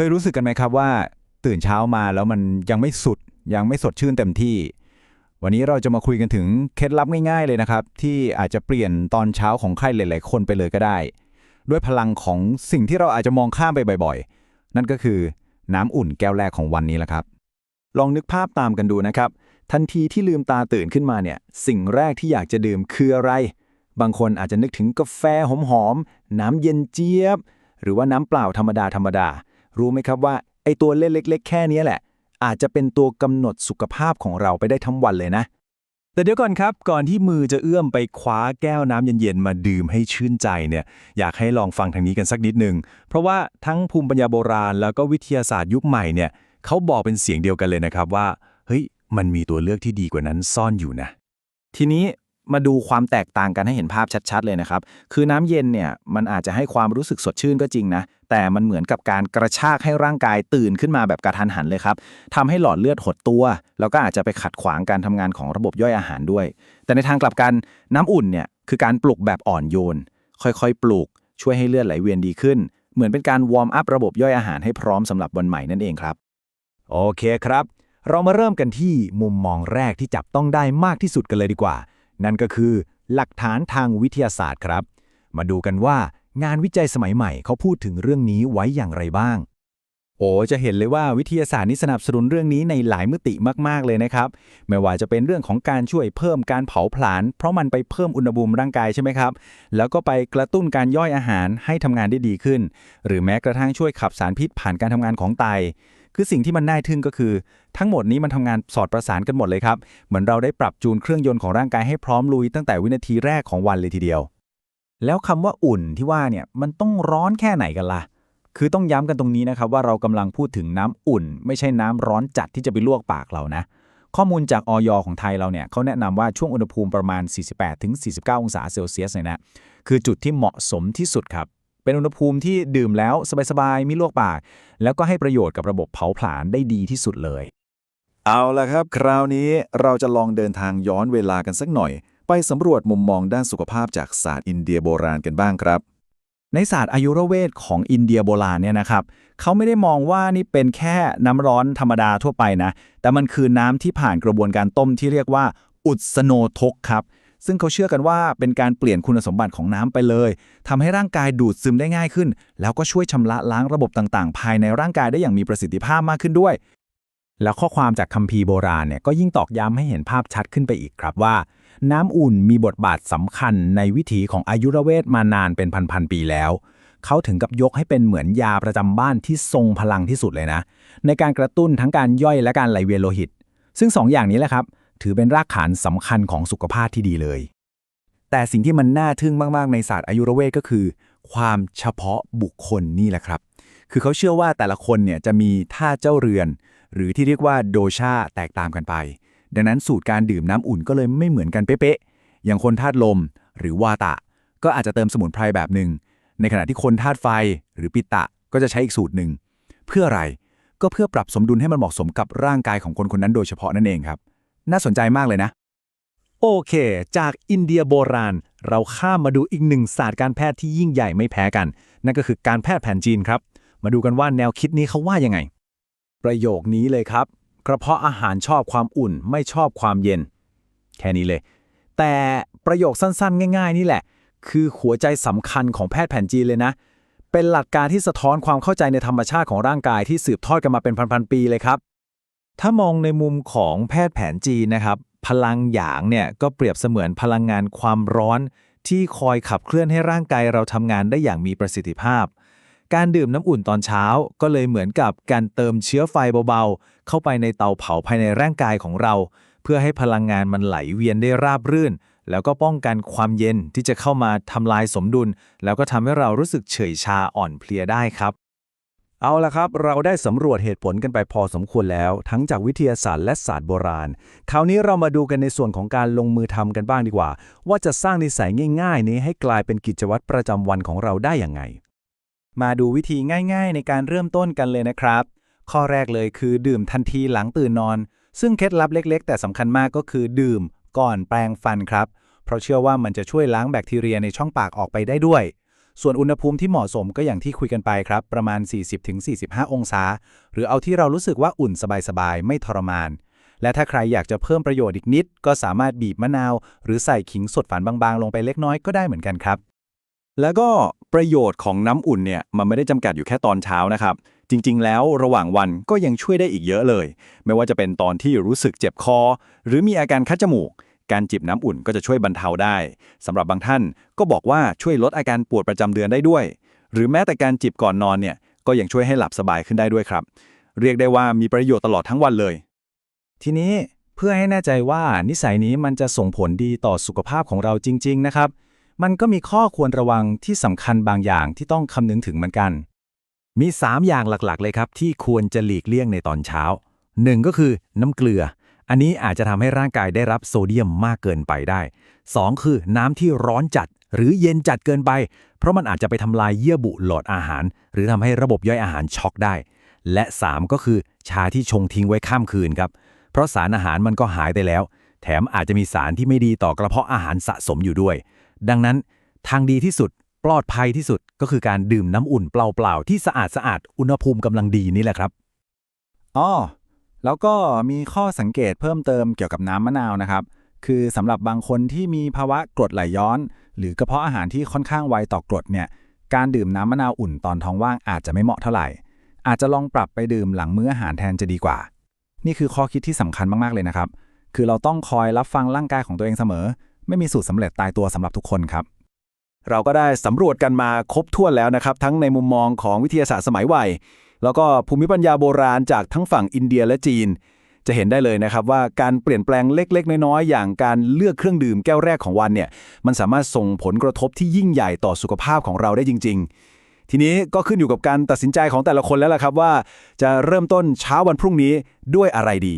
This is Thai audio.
เคยรู้สึกกันไหมครับว่า ตื่นเช้ามาแล้วมันยังไม่สุด ยังไม่สดชื่นเต็มที่ วันนี้เราจะมาคุยกันถึงเคล็ดลับง่ายๆเลยนะครับ ที่อาจจะเปลี่ยนตอนเช้าของใครหลาย ๆ คนไปเลยก็ได้ ด้วยพลังของสิ่งที่เราอาจจะมองข้ามไปบ่อยๆ นั่นก็คือน้ำอุ่นแก้วแรกของวันนี้แหละครับ ลองนึกภาพตามกันดูนะครับ ทันทีที่ลืมตาตื่นขึ้นมาเนี่ย สิ่งแรกที่อยากจะดื่มคืออะไร บางคนอาจจะนึกถึงกาแฟหอมๆน้ำเย็นเจี๊ยบ หรือว่าน้ำเปล่าธรรมดาธรรมดา รู้ไหมครับว่าไอตัวเล็ก ๆ แค่นี้แหละ อาจจะเป็นตัวกำหนดสุขภาพของเราไปได้ทั้งวันเลยนะ แต่เดี๋ยวก่อนครับ ก่อนที่มือจะเอื้อมไปคว้าแก้วน้ำเย็นๆ มาดื่มให้ชื่นใจเนี่ย อยากให้ลองฟังทางนี้กันสักนิดหนึ่ง เพราะว่าทั้งภูมิปัญญาโบราณ แล้วก็วิทยาศาสตร์ยุคใหม่เนี่ยเขาบอกเป็นเสียงเดียวกันเลยนะครับว่า เฮ้ย มันมีตัวเลือกที่ดีกว่านั้นซ่อนอยู่นะ ทีนี้ มาดูความแตกต่างกันให้เห็นภาพชัดๆ เลยนะครับ คือน้ำเย็นเนี่ยมันอาจจะให้ความรู้สึกสดชื่นก็จริงนะ แต่มันเหมือนกับการกระชากให้ร่างกายตื่นขึ้นมาแบบกระทันหันเลยครับทำให้หลอดเลือดหดตัว แล้วก็อาจจะไปขัดขวางการทำงานของระบบย่อยอาหารด้วย แต่ในทางกลับกันน้ำอุ่นเนี่ยคือการปลุกแบบอ่อนโยน ค่อยๆ ปลุกช่วยให้เลือดไหลเวียนดีขึ้น เหมือนเป็นการวอร์มอัพระบบย่อยอาหารให้พร้อมสำหรับวันใหม่นั่นเองครับ โอเคครับ เรามาเริ่มกันที่มุมมองแรกที่จับต้องได้มากที่สุดกันเลยดีกว่า นั่นก็คือหลักฐานทางวิทยาศาสตร์ครับ มาดูกันว่างานวิจัยสมัยใหม่เขาพูดถึงเรื่องนี้ไว้อย่างไรบ้าง โอ้จะเห็นเลยว่าวิทยาศาสตร์นี้สนับสนุนเรื่องนี้ในหลายมิติมากๆเลยนะครับ ไม่ว่าจะเป็นเรื่องของการช่วยเพิ่มการเผาผลาญเพราะมันไปเพิ่มอุณหภูมิร่างกายใช่ไหมครับ แล้วก็ไปกระตุ้นการย่อยอาหารให้ทำงานได้ดีขึ้น หรือแม้กระทั่งช่วยขับสารพิษผ่านการทำงานของไต คือสิ่งที่มันน่าทึ่งก็คือ ทั้งหมดนี้มันทำงานสอดประสานกันหมดเลยครับ เหมือนเราได้ปรับจูนเครื่องยนต์ของร่างกายให้พร้อมลุยตั้งแต่วินาทีแรกของวันเลยทีเดียว แล้วคำว่าอุ่นที่ว่าเนี่ยมันต้องร้อนแค่ไหนกันล่ะ คือต้องย้ำกันตรงนี้นะครับว่าเรากำลังพูดถึงน้ำอุ่น ไม่ใช่น้ำร้อนจัดที่จะไปลวกปากเรานะข้อมูลจากออยของไทยเราเนี่ยเขาแนะนำว่าช่วงอุณหภูมิประมาณ 48-49 องศาเซลเซียสเนี่ยนะคือจุดที่เหมาะสมที่สุดครับ เป็นอุณหภูมิที่ดื่มแล้วสบายๆ ไม่ลวกปาก แล้วก็ให้ประโยชน์กับระบบเผาผลาญได้ดีที่สุดเลย เอาละครับ คราวนี้เราจะลองเดินทางย้อนเวลากันสักหน่อย ไปสำรวจมุมมองด้านสุขภาพจากศาสตร์อินเดียโบราณกันบ้างครับ ในศาสตร์อายุรเวทของอินเดียโบราณเนี่ยนะครับเขาไม่ได้มองว่านี่เป็นแค่น้ำร้อนธรรมดาทั่วไปนะ แต่มันคือน้ำที่ผ่านกระบวนการต้มที่เรียกว่าอุดสโนทกครับ ซึ่งเขาเชื่อกันว่าเป็นการเปลี่ยนคุณสมบัติของน้ำไปเลยทำให้ร่างกายดูดซึมได้ง่ายขึ้น แล้วก็ช่วยชำระล้างระบบต่างๆ ภายในร่างกายได้อย่างมีประสิทธิภาพมากขึ้นด้วย แล้วข้อความจากคัมภีร์โบราณเนี่ยก็ยิ่งตอกย้ำให้เห็นภาพชัดขึ้นไปอีกครับว่า น้ำอุ่นมีบทบาทสำคัญในวิถีของอายุรเวทมานานเป็นพันๆปีแล้วเขาถึงกับยกให้เป็นเหมือนยาประจำบ้านที่ทรงพลังที่สุดเลยนะ ในการกระตุ้นทั้งการย่อยและการไหลเวียนโลหิต ซึ่งสองอย่างนี้แหละครับ ถือเป็นรากฐานสำคัญของสุขภาพที่ดีเลย แต่สิ่งที่มันน่าทึ่งมาก ๆ ในศาสตร์อายุรเวทก็คือ ความเฉพาะบุคคลนี่แหละครับ คือเขาเชื่อว่าแต่ละคนเนี่ยจะมีท่าเจ้าเรือน หรือที่เรียกว่าโดชาแตกต่างกันไป ดังนั้นสูตรการดื่มน้ำอุ่นก็เลยไม่เหมือนกันเป๊ะๆอย่างคนธาตุลม หรือวาตะ ก็อาจจะเติมสมุนไพรแบบหนึ่งในขณะที่คนธาตุไฟหรือปิตะก็จะใช้อีกสูตรหนึ่งเพื่ออะไรก็เพื่อปรับสมดุลให้มันเหมาะสมกับร่างกายของคนคนนั้นโดยเฉพาะนั่นเองครับ น่าสนใจมากเลยนะ โอเค จากอินเดียโบราณ เราข้ามมาดูอีกหนึ่งศาสตร์การแพทย์ที่ยิ่งใหญ่ไม่แพ้กัน นั่นก็คือการแพทย์แผนจีนครับ มาดูกันว่าแนวคิดนี้เขาว่ายังไง ประโยคนี้เลยครับ กระเพาะอาหารชอบความอุ่นไม่ชอบความเย็น แค่นี้เลย แต่ประโยคสั้นๆ ง่าย ๆ นี่แหละ คือหัวใจสำคัญของแพทย์แผนจีนเลยนะ เป็นหลักการที่สะท้อนความเข้าใจในธรรมชาติของร่างกายที่สืบทอดกันมาเป็นพันๆปีเลยครับ ถ้ามองในมุมของแพทย์แผนจีนนะครับ พลังหยางเนี่ยก็เปรียบเสมือนพลังงานความร้อน ที่คอยขับเคลื่อนให้ร่างกายเราทำงานได้อย่างมีประสิทธิภาพ การดื่มน้ำอุ่นตอนเช้าก็เลยเหมือนกับการเติมเชื้อไฟเบาๆ เข้าไปในเตาเผาภายในร่างกายของเรา เพื่อให้พลังงานมันไหลเวียนได้ราบรื่น แล้วก็ป้องกันความเย็นที่จะเข้ามาทำลายสมดุล แล้วก็ทำให้เรารู้สึกเฉยชาอ่อนเพลียได้ครับ เอาละครับ เราได้สำรวจเหตุผลกันไปพอสมควรแล้ว ทั้งจากวิทยาศาสตร์และศาสตร์โบราณ คราวนี้เรามาดูกันในส่วนของการลงมือทำกันบ้างดีกว่า ว่าจะสร้างนิสัยง่าย ๆ นี้ให้กลายเป็นกิจวัตรประจำวันของเราได้อย่างไง มาดูวิธีง่าย ๆ ในการเริ่มต้นกันเลยนะครับ ข้อแรกเลยคือดื่มทันทีหลังตื่นนอน ซึ่งเคล็ดลับเล็ก ๆ แต่สำคัญมากก็คือ ดื่ม ก่อนแปรงฟันครับ เพราะเชื่อว่ามันจะช่วยล้างแบคทีเรียในช่องปากออกไปได้ด้วย ส่วนอุณหภูมิที่เหมาะสมก็อย่างที่คุยกันไปครับ ประมาณ 40-45 องศา หรือเอาที่เรารู้สึกว่าอุ่นสบายๆ ไม่ทรมาน และถ้าใครอยากจะเพิ่มประโยชน์อีกนิด ก็สามารถบีบมะนาว หรือใส่ขิงสดฝานบางๆ ลงไปเล็กน้อยก็ได้เหมือนกันครับ แล้วก็ประโยชน์ของน้ำอุ่นเนี่ยมันไม่ได้จำกัดอยู่แค่ตอนเช้านะครับจริง ๆ แล้วระหว่างวันก็ยังช่วยได้อีกเยอะเลย ไม่ว่าจะเป็นตอนที่รู้สึกเจ็บคอ หรือมีอาการคัดจมูก การจิบน้ำอุ่นก็จะช่วยบรรเทาได้สำหรับบางท่านก็บอกว่าช่วยลดอาการปวดประจำเดือนได้ด้วย หรือแม้แต่การจิบก่อนนอนเนี่ยก็ยังช่วยให้หลับสบายขึ้นได้ด้วยครับ เรียกได้ว่ามีประโยชน์ตลอดทั้งวันเลย ทีนี้เพื่อให้แน่ใจว่านิสัยนี้มันจะส่งผลดีต่อสุขภาพของเราจริง ๆ นะครับ มันก็มีข้อควรระวังที่สำคัญบางอย่างที่ต้องคำนึงถึงเหมือนกัน มี 3 อย่างหลักๆ เลยครับ ที่ควรจะหลีกเลี่ยงในตอนเช้า 1 ก็คือน้ำเกลือ อันนี้อาจจะทำให้ร่างกายได้รับโซเดียมมากเกินไปได้ 2 คือน้ำที่ร้อนจัดหรือเย็นจัดเกินไป เพราะมันอาจจะไปทำลายเยื่อบุหลอดอาหาร หรือทำให้ระบบย่อยอาหารช็อกได้ และ 3 ก็คือชาที่ชงทิ้งไว้ข้ามคืนครับ เพราะสารอาหารมันก็หายไปแล้ว แถมอาจจะมีสารที่ไม่ดีต่อกระเพาะอาหารสะสมอยู่ด้วย ดังนั้นทางดีที่สุดปลอดภัยที่สุดก็คือการดื่มน้ำอุ่นเปล่าๆที่สะอาดสะอาดๆอุณหภูมิกำลังดีนี่แหละครับอ้อ แล้วก็มีข้อสังเกตเพิ่มเติมเกี่ยวกับน้ำมะนาวนะครับ คือสำหรับบางคนที่มีภาวะกรดไหลย้อน หรือกระเพาะอาหารที่ค่อนข้างไวต่อกรดเนี่ยการดื่มน้ำมะนาวอุ่นตอนท้องว่างอาจจะไม่เหมาะเท่าไหร่ อาจจะลองปรับไปดื่มหลังมื้ออาหารแทนจะดีกว่า นี่คือข้อคิดที่สำคัญมากๆเลยนะครับ คือเราต้องคอยรับฟังร่างกายของตัวเองเสมอ ไม่มีสูตรสำเร็จตายตัวสำหรับทุกคนครับ เราก็ได้สำรวจกันมาครบถ้วนแล้วนะครับ ทั้งในมุมมองของวิทยาศาสตร์สมัยใหม่ แล้วก็ภูมิปัญญาโบราณจากทั้งฝั่งอินเดียและจีน จะเห็นได้เลยนะครับว่าการเปลี่ยนแปลงเล็กๆ น้อยๆ อย่างการเลือกเครื่องดื่มแก้วแรกของวันเนี่ยมันสามารถส่งผลกระทบที่ยิ่งใหญ่ต่อสุขภาพของเราได้จริง ๆ ทีนี้ก็ขึ้นอยู่กับการตัดสินใจของแต่ละคนแล้วล่ะครับว่า จะเริ่มต้นเช้าวันพรุ่งนี้ด้วยอะไรดี